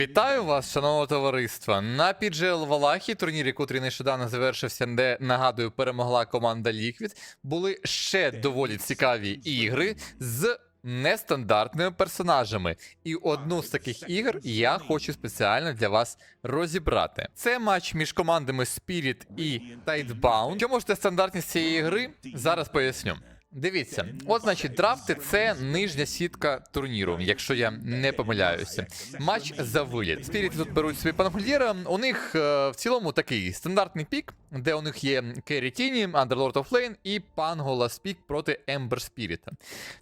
Вітаю вас, шановне товариство. На PGL Валахі, турнірі, котрий нещодавно завершився, де нагадую, перемогла команда Liquid, були ще доволі цікаві ігри з нестандартними персонажами. І одну з таких ігор я хочу спеціально для вас розібрати. Це матч між командами Spirit і Tidebound. Що можете стандартність цієї гри? Зараз поясню. Дивіться, от значить, драфти це нижня сітка турніру, якщо я не помиляюся. Матч за виліт. Спіріти тут беруть собі пангольєра. У них е, в цілому такий стандартний пік, де у них є Керрі Тіні, Underlord of Lane і Панго Спік проти Ембер Спіріта.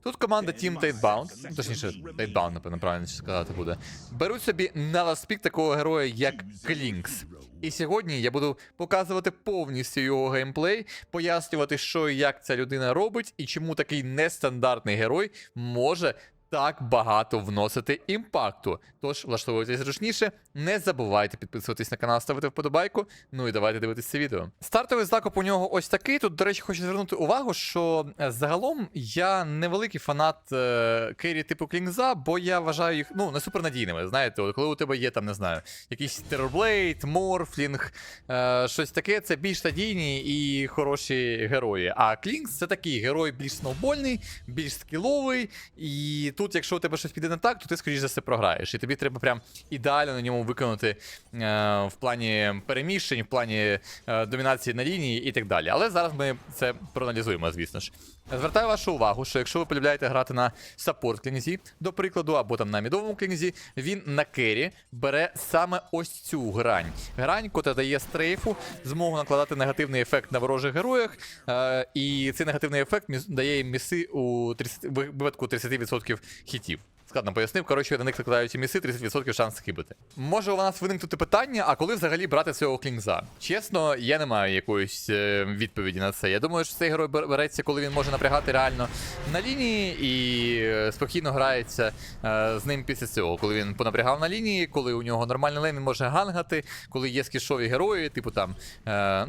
Тут команда Team Tidebound, точніше, Tidebound, напевно, правильно сказати буде. Беруть собі на ласпік такого героя, як Клінкс. І сьогодні я буду показувати повністю його геймплей, пояснювати, що і як ця людина робить, і чому такий нестандартний герой може так багато вносити імпакту. Тож влаштовуйтесь зручніше, не забувайте підписуватись на канал, ставити вподобайку. Ну і давайте дивитися це відео. Стартовий закуп у нього ось такий. Тут, до речі, хочу звернути увагу, що е, загалом я невеликий фанат е, керрі типу Клінгза, бо я вважаю їх ну не супернадійними. Знаєте, от коли у тебе є там, не знаю, якийсь Терорблейд, Морфлінг, е, щось таке, це більш надійні і хороші герої. А Клінгс це такий герой більш сноубольний, більш скіловий. І тут, якщо у тебе щось піде не так, то ти, скоріш за все, програєш. І тобі треба прям ідеально на ньому виконати е, в плані переміщень, в плані е, домінації на лінії і так далі. Але зараз ми це проаналізуємо, звісно ж. Звертаю вашу увагу, що якщо ви полюбляєте грати на саппорт клінзі, до прикладу, або там на мідовому клінзі, він на кері бере саме ось цю грань. Грань, котра дає стрейфу змогу накладати негативний ефект на ворожих героях. Е, і цей негативний ефект дає їм міси у 30, в випадку 30% хітів. Складно пояснив. Коротше, на них накладають ці міси, 30% шанс схибити. Може у нас виникнути питання, а коли взагалі брати цього клінза? Чесно, я не маю якоїсь е, відповіді на це. Я думаю, що цей герой береться, коли він може напрягати реально на лінії і е, спокійно грається е, з ним після цього. Коли він понапрягав на лінії, коли у нього нормальний лейн, він може гангати, коли є скішові герої, типу там.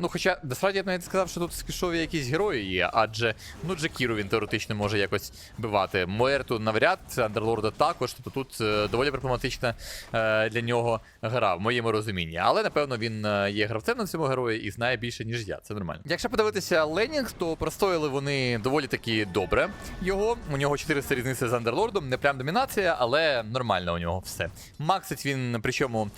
Ну, хоча насправді я б навіть сказав, що тут скішові якісь герої є, адже ну Джекіру він теоретично може якось бивати. Моерту навряд, Андерлорда також. Тобто тут е, доволі проблематична е, для нього гра, в моєму розумінні. Але напевно він е, є гравцем на цьому герої і знає більше, ніж я. Це нормально. Якщо подивитися Ленінг, то простоїли вони доволі таки добре. Його у нього 400 різниці з Андерлордом, не прям домінація, але нормально у нього все. Максить він, причому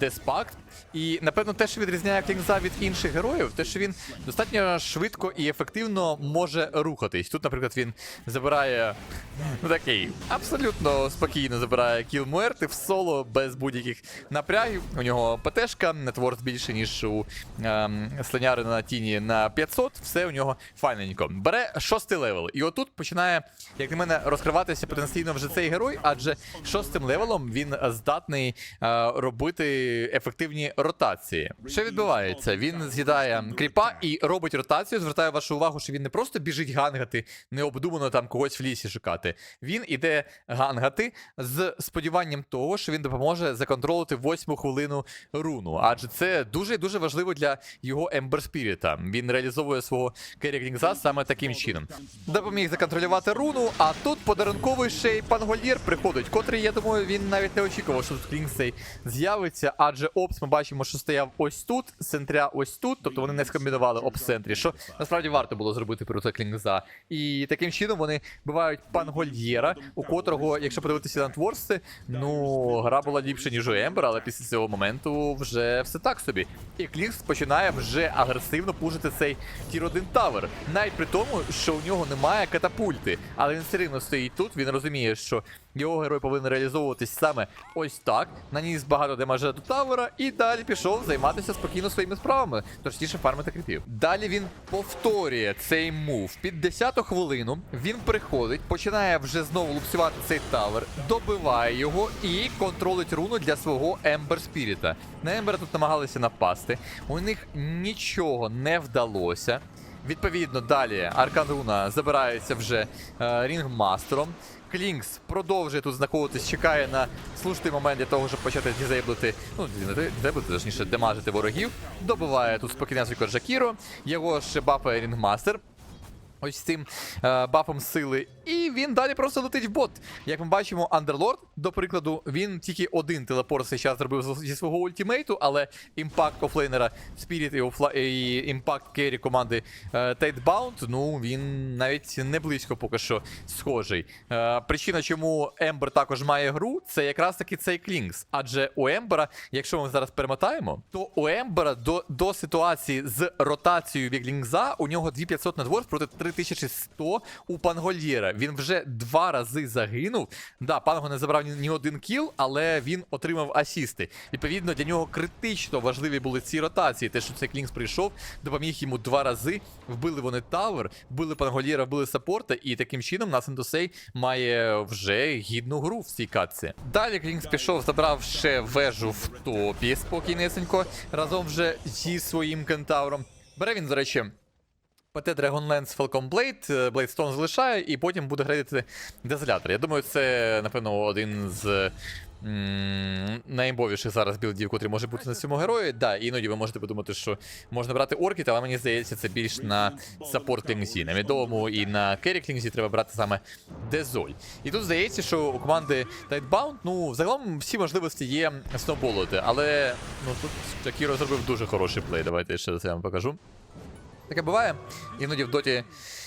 Деспакт. І напевно те, що відрізняє Клінза від інших героїв, те, що він достатньо швидко і ефективно може рухатись. Тут, наприклад, він забирає ну такий абсолютно спокійно забирає кіл Муерти в соло без будь-яких напрягів. У нього ПТшка, нетворс більше, ніж у ем, слоняри на тіні на 500. Все у нього файненько. Бере шостий левел. І отут починає, як на мене, розкриватися потенційно вже цей герой, адже шостим левелом він здатний е, робити ефективні ротації. Що відбувається? Він з'їдає кріпа і робить ротацію. Звертаю вашу увагу, що він не просто біжить гангати, необдумано там когось в лісі шукати. Він іде гангати з сподіванням того, що він допоможе законтролити восьму хвилину руну. Адже це дуже дуже важливо для його Ембер Спіріта. Він реалізовує свого Керрі саме таким чином. Допоміг законтролювати руну, а тут подарунковий ще й пангольєр приходить, котрий, я думаю, він навіть не очікував, що тут цей з'явиться, адже Опс ми бачимо, що стояв ось тут, центря ось тут, тобто вони не скомбінували в центрі, що насправді варто було зробити проти Клінгза. І таким чином вони бивають пангольєра, у котрого, якщо подивитися на творці, ну гра була ліпше, ніж у Ембер, але після цього моменту вже все так собі. І Клінкс починає вже агресивно пушити цей тір 1 тавер. Навіть при тому, що у нього немає катапульти. Але він все рівно стоїть тут, він розуміє, що його герой повинен реалізовуватись саме ось так. Наніс багато демажа до тавера і далі пішов займатися спокійно своїми справами, точніше фармити кріпів. Далі він повторює цей мув. Під 10-ту хвилину він приходить, починає вже знову лупцювати цей тавер, добиває його і контролить руну для свого Ембер Спіріта. На Ембера тут намагалися напасти. У них нічого не вдалося. Відповідно, далі Аркан Руна забирається вже е, рінгмастером. Клінкс продовжує тут знаходитись, чекає на слушний момент для того, щоб почати дізейблити, ну, дізейблити, точніше, демажити ворогів. Добиває тут спокійне Джакіро. Його ще бафає рінгмастер. Ось цим е, бафом сили, і він далі просто летить в бот. Як ми бачимо, Андерлорд, до прикладу, він тільки один телепорт цей час зробив зі свого ультимейту, але імпакт офлейнера Spirit і, офла... і імпакт керрі команди е, Tatebound, ну він навіть не близько поки що схожий. Е, причина, чому Ембер також має гру, це якраз таки цей Клінкс. Адже у Ембера, якщо ми зараз перемотаємо, то у Ембера до, до ситуації з ротацією від Клінкса у нього 2500 на двор проти 3100 у Пангольєра. Він вже два рази загинув. Да, Панго не забрав ні один кіл, але він отримав асісти. Відповідно, для нього критично важливі були ці ротації. Те, що цей Клінкс прийшов, допоміг йому два рази. Вбили вони тавер, вбили Пангольєра, вбили саппорта, і таким чином Насендосей має вже гідну гру в цій катці. Далі Клінкс пішов, забрав ще вежу в топі спокійнесенько, разом вже зі своїм кентавром. Бере він, до речі, ПТ Dragonlance Falcon Blade, е, Bladestone залишає, і потім буде грейдити дезолятор. Я думаю, це, напевно, один з м, найімбовіших зараз білдів, котрі може бути на цьому герої. Да, іноді ви можете подумати, що можна брати оркіт, але мені здається, це більш на саппорт клінгзі. На мідовому і на керрі клінгзі треба брати саме дезоль. І тут здається, що у команди Tightbound, ну, взагалом всі можливості є сноуболити, але ну тут Джакіро зробив дуже хороший плей. Давайте я ще це вам покажу. Таке буває. Іноді в доті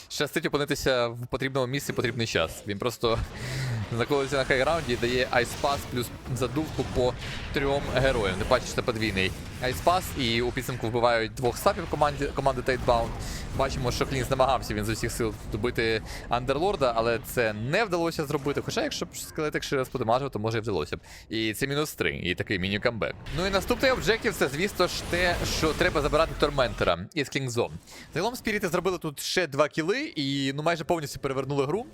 щастить опинитися в потрібному місці потрібний час. Він просто знаходиться на хайграунді і дає айспас плюс задувку по трьом героям. Не бачиш, це подвійний айспас, і у підсумку вбивають двох сапів команди, команди Tatebound. Бачимо, що Клінс намагався він з усіх сил добити Андерлорда, але це не вдалося зробити. Хоча, якщо б скелетик ще раз подамажив, то може і вдалося б. І це мінус 3, і такий міні-камбек. Ну і наступний об'єктив це, звісно ж, те, що треба забирати Торментера із Клінгзом. Загалом спіріти зробили тут ще два кіли і ну майже повністю перевернули гру.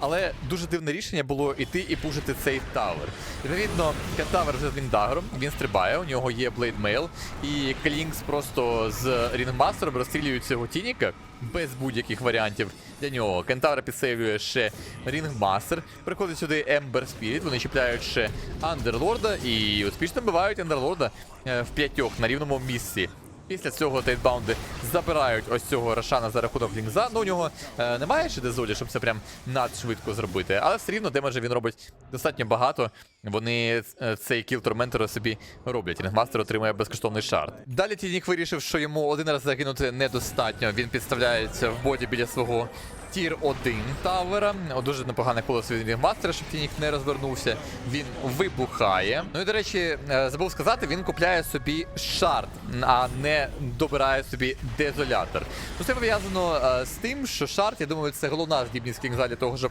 Але дуже дивне рішення було іти і пушити цей тавер. Відповідно, Кентавер вже з Ліндагером, він стрибає, у нього є блейдмейл, і Клінкс просто з Рінгмастером розстрілюють цього Тініка без будь-яких варіантів для нього. Кентавра підсейвує ще Рінгмастер. Приходить сюди Ембер Спіріт, вони чіпляють ще Андерлорда і успішно вбивають Андерлорда е, в п'ятьох на рівному місці. Після цього тейтбаунди забирають ось цього Рошана за рахунок Лінкза. Ну у нього е, немає ще дезолі, щоб це прям надшвидко зробити. Але все рівно демеджа він робить достатньо багато. Вони е, цей кіл Торментера собі роблять. Рінгмастер отримує безкоштовний шарт. Далі Тінік вирішив, що йому один раз загинути недостатньо. Він підставляється в боді біля свого Тір 1 тавера. Дуже непогане колесо від Рінгмастера, щоб Тінік не розвернувся. Він вибухає. Ну і до речі, е, забув сказати, він купляє собі шарт, а не добирає собі дезолятор. Ну це пов'язано е, з тим, що шарт, я думаю, це головна здібність Кінгза для того, щоб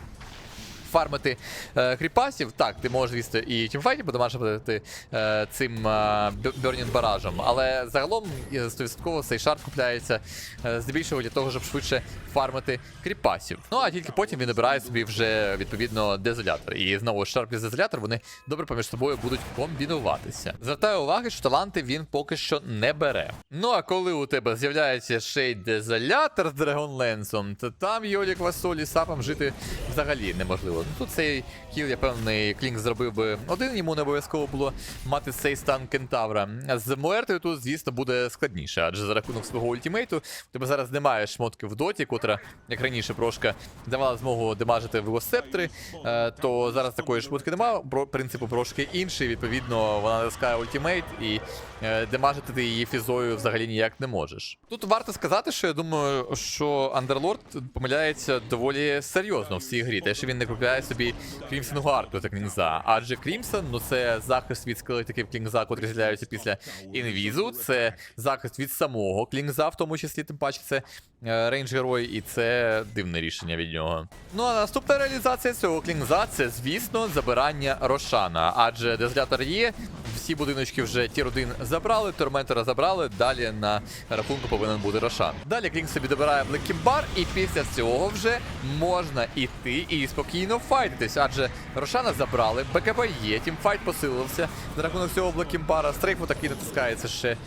фармити е, кріпасів. Так, ти можеш, звісно, і тімфайті подамажити е, цим е, Бьорнін баражем. Але загалом е, 100% цей шарт купляється е, здебільшого для того, щоб швидше фармити кріпасів. Ну а тільки потім він обирає собі вже відповідно дезолятор. І знову шарп і дезолятор вони добре поміж собою будуть комбінуватися. Звертаю увагу, що таланти він поки що не бере. Ну а коли у тебе з'являється ще й дезолятор з Драгонленсом, то там Йолік Васолі сапом жити взагалі неможливо. Ну тут цей кіл, я певний, Клінк зробив би один, йому не обов'язково було мати цей стан кентавра. З Муертою тут, звісно, буде складніше, адже за рахунок свого ультимейту у тебе зараз немає шмотки в доті, котра, як раніше, прошка давала змогу демажити велосептри, е, то зараз такої шмотки немає. Принципу прошки інший. Відповідно, вона натискає ультимейт і е, демажити ти її фізою взагалі ніяк не можеш. Тут варто сказати, що я думаю, що Андерлорд помиляється доволі серйозно в цій грі. Те, що він не купляє собі Крімсону арку та Клінза. Адже Крімсон, ну це захист від скелетиків Клінза, котрі з'являються після інвізу. Це захист від самого Клінза, в тому числі, тим паче, це рейндж герой, і це дивне рішення від нього. Ну а наступна реалізація цього клінза це, звісно, забирання Рошана. Адже дезолятор є, всі будиночки вже тір 1 забрали, Торментора забрали. Далі на рахунку повинен бути Рошан. Далі Клінк собі добирає Блекімбар, і після цього вже можна іти і спокійно файтитись. Адже Рошана забрали, БКБ є, тімфайт посилився. За рахунок цього Блекімбара стрейфу таки натискається ще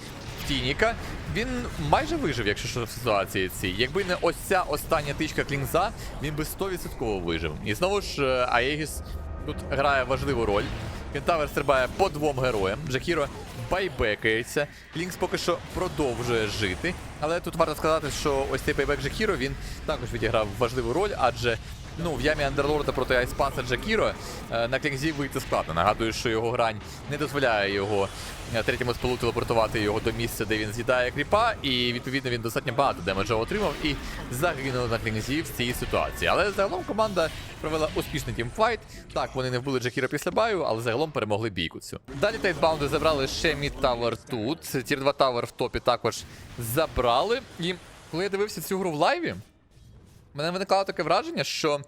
Тініка. Він майже вижив, якщо що в ситуації цій. Якби не ось ця остання тичка Клінза, він би 100% вижив. І знову ж е, Аегіс тут грає важливу роль. Кентавер стрибає по двом героям. Джакіро байбекається. Лінкс поки що продовжує жити. Але тут варто сказати, що ось цей байбек Жакіро він також відіграв важливу роль, адже ну, в ямі Андерлорда проти Айспаса Джакіро е, на клінзі вийти складно. Нагадую, що його грань не дозволяє його е, третьому спилу телепортувати його до місця, де він з'їдає кріпа, і відповідно він достатньо багато демеджа отримав і загинув на клінзі в цій ситуації. Але загалом команда провела успішний тімфайт. Так, вони не вбили Джакіра після баю, але загалом перемогли бійку цю. Далі тайтбаунди забрали ще мід тавер тут. Тір 2 тавер в топі також забрали. І коли я дивився цю гру в лайві, мене виникало таке враження, що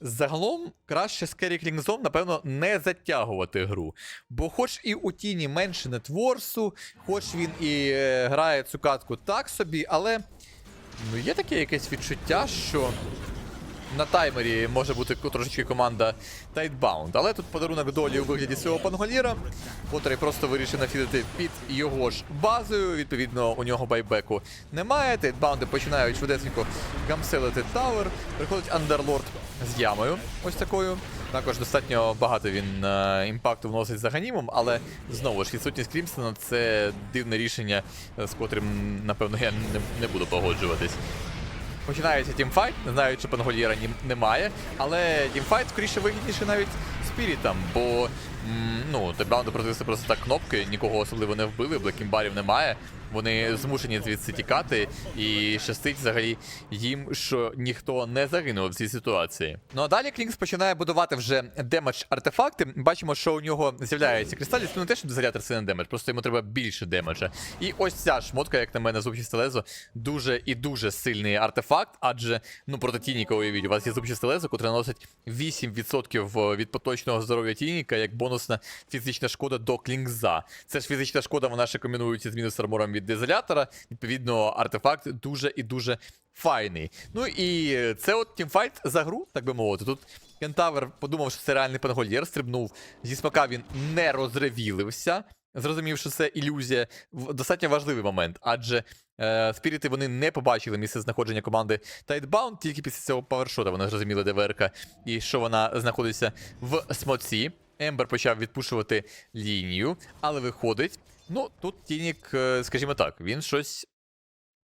загалом краще з Керрі Клінгзом, напевно, не затягувати гру. Бо хоч і у тіні менше нетворсу, хоч він і е, грає цю катку так собі, але ну, є таке якесь відчуття, що на таймері може бути трошечки команда Tightbound. Але тут подарунок долі у вигляді цього панголіра, котрий просто вирішив нафідити під його ж базою. Відповідно, у нього байбеку немає. Тайтбаунди починають швидесенько гамселити тавер. Приходить Андерлорд з ямою. Ось такою. Також достатньо багато він е, імпакту вносить за ганімом, але знову ж відсутність Крімстона це дивне рішення, е, з котрим, напевно, я не, не буду погоджуватись. Починається тімфайт, не знаю, чи Пангольєра немає, але тімфайт скоріше вигідніше навіть спірітам, бо ну, тепбаунди противися просто так кнопки, нікого особливо не вбили, блекімбарів немає. Вони змушені звідси тікати, і щастить взагалі їм, що ніхто не загинув в цій ситуації. Ну а далі Клінкс починає будувати вже демедж артефакти. Бачимо, що у нього з'являється кристаліс, ну не те, що дозалятор це не демедж, просто йому треба більше демеджа. І ось ця шмотка, як на мене, зубчасте лезо, дуже і дуже сильний артефакт, адже ну проти Тініка уявіть, у вас є зубчасте лезо, котре наносить 8% від поточного здоров'я Тініка як бонусна фізична шкода до клінкза. Це ж фізична шкода, вона ще комбінується з мінус армором від дезолятора. Відповідно, артефакт дуже і дуже файний. Ну і це от тімфайт за гру, так би мовити. Тут Кентавр подумав, що це реальний пангольєр, стрибнув зі смака, він не розревілився. Зрозумів, що це ілюзія. Достатньо важливий момент, адже е, спіріти вони не побачили місце знаходження команди Тайтбаунд, тільки після цього павершота вони зрозуміли, де ВРК і що вона знаходиться в смоці. Ембер почав відпушувати лінію, але виходить. Ну, тут Тінік, е, скажімо так, він щось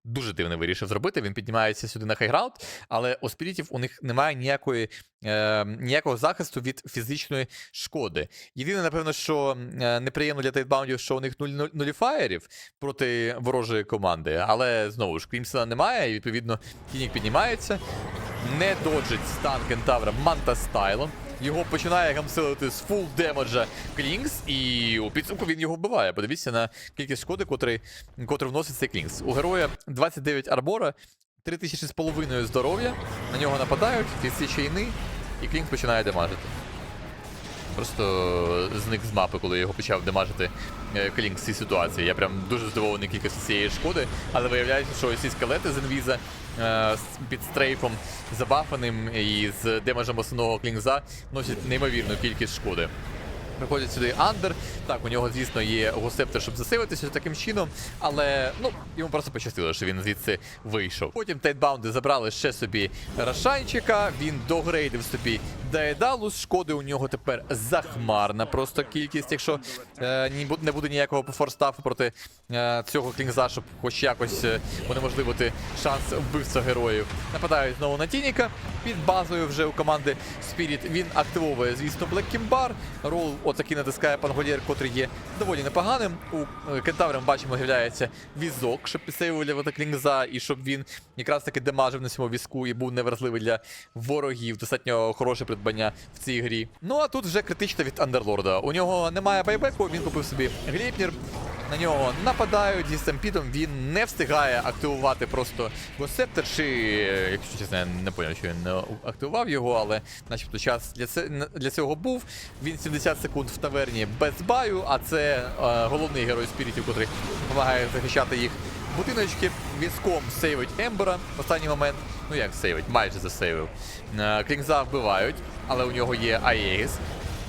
дуже дивне вирішив зробити. Він піднімається сюди на хайграунд, але у спірітів у них немає ніякої, е, ніякого захисту від фізичної шкоди. Єдине, напевно, що е, неприємно для тайтбаундів, що у них нуль, нуль, нуліфаєрів проти ворожої команди. Але знову ж Крімсона немає, і відповідно Тінік піднімається. Не доджить стан кентавра Манта стайлом. Його починає гамсилити з фул демеджа Клінкс, і у підсумку він його вбиває. Подивіться на кількість шкоди, котрий, котрий вносить цей Клінкс. У героя 29 арбора, 3000 з половиною здоров'я. На нього нападають, ці чайни, і Клінкс починає демажити. Просто зник з мапи, коли його почав демажити е, Клінкс цій ситуації. Я прям дуже здивований кількістю цієї шкоди, але виявляється, що ці скелети з інвіза під стрейфом забафаним і з демеджем основного клінза носять неймовірну кількість шкоди. Приходить сюди Андер. Так, у нього, звісно, є гусептер, щоб засейвитися таким чином, але ну, йому просто пощастило, що він звідси вийшов. Потім Тейтбаунди забрали ще собі Рашайчика, він догрейдив собі Daedalus, шкоди у нього тепер захмарна просто кількість, якщо е, не буде ніякого форстафу проти е, цього клінза, щоб хоч якось е, унеможливити шанс вбивства героїв. Нападають знову на Тініка. Під базою вже у команди Spirit він активовує, звісно, Kimbar. Рол отакий натискає Пангольєр, котрий є доволі непоганим. У е, Кентаврам бачимо, з'являється візок, щоб підсейвувати клінза, і щоб він якраз таки демажив на цьому візку і був невразливий для ворогів. Достатньо хороше придбання в цій грі. Ну а тут вже критично від Андерлорда. У нього немає байбеку, він купив собі Гліпнір. На нього нападають зі стампідом, він не встигає активувати просто Госептор, чи, якщо чесно, не поняв, що він не активував його, але начебто час для, це, для цього був. Він 70 секунд в таверні без баю, а це е, головний герой спірітів, котрий допомагає захищати їх будиночки. Візком сейвить Ембера в останній момент. Ну як сейвить, майже засейвив. Е, Клінкза вбивають, але у нього є Аєгіс.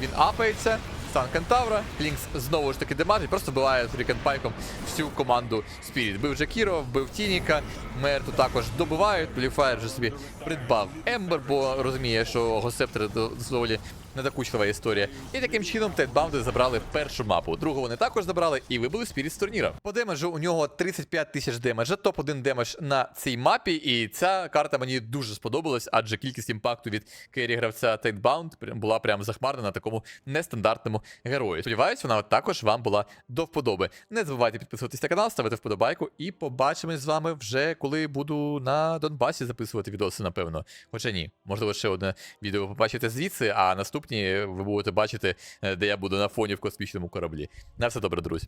Він апається. Стан Кентавра, Лінкс знову ж таки демажить, просто вбиває фрікенпайком всю команду Спіріт. Бив Джакіро, вбив Тініка, Мерту також добивають. Поліфаєр вже собі придбав Ембер, бо розуміє, що Госептор доволі недокучлива історія. І таким чином Тедбаунди забрали першу мапу. Другу вони також забрали і вибили спіріт з турніра. По демеджу у нього 35 тисяч демеджа, топ-1 демедж на цій мапі. І ця карта мені дуже сподобалась, адже кількість імпакту від керрі гравця Тедбаунд була прям захмарна на такому нестандартному герої. Сподіваюсь, вона також вам була до вподоби. Не забувайте підписуватись на канал, ставити вподобайку і побачимось з вами вже коли буду на Донбасі записувати відоси, напевно. Хоча ні, можливо, ще одне відео побачите звідси, а наступні ви будете бачити, е, де я буду на фоні в космічному кораблі. На все добре, друзі.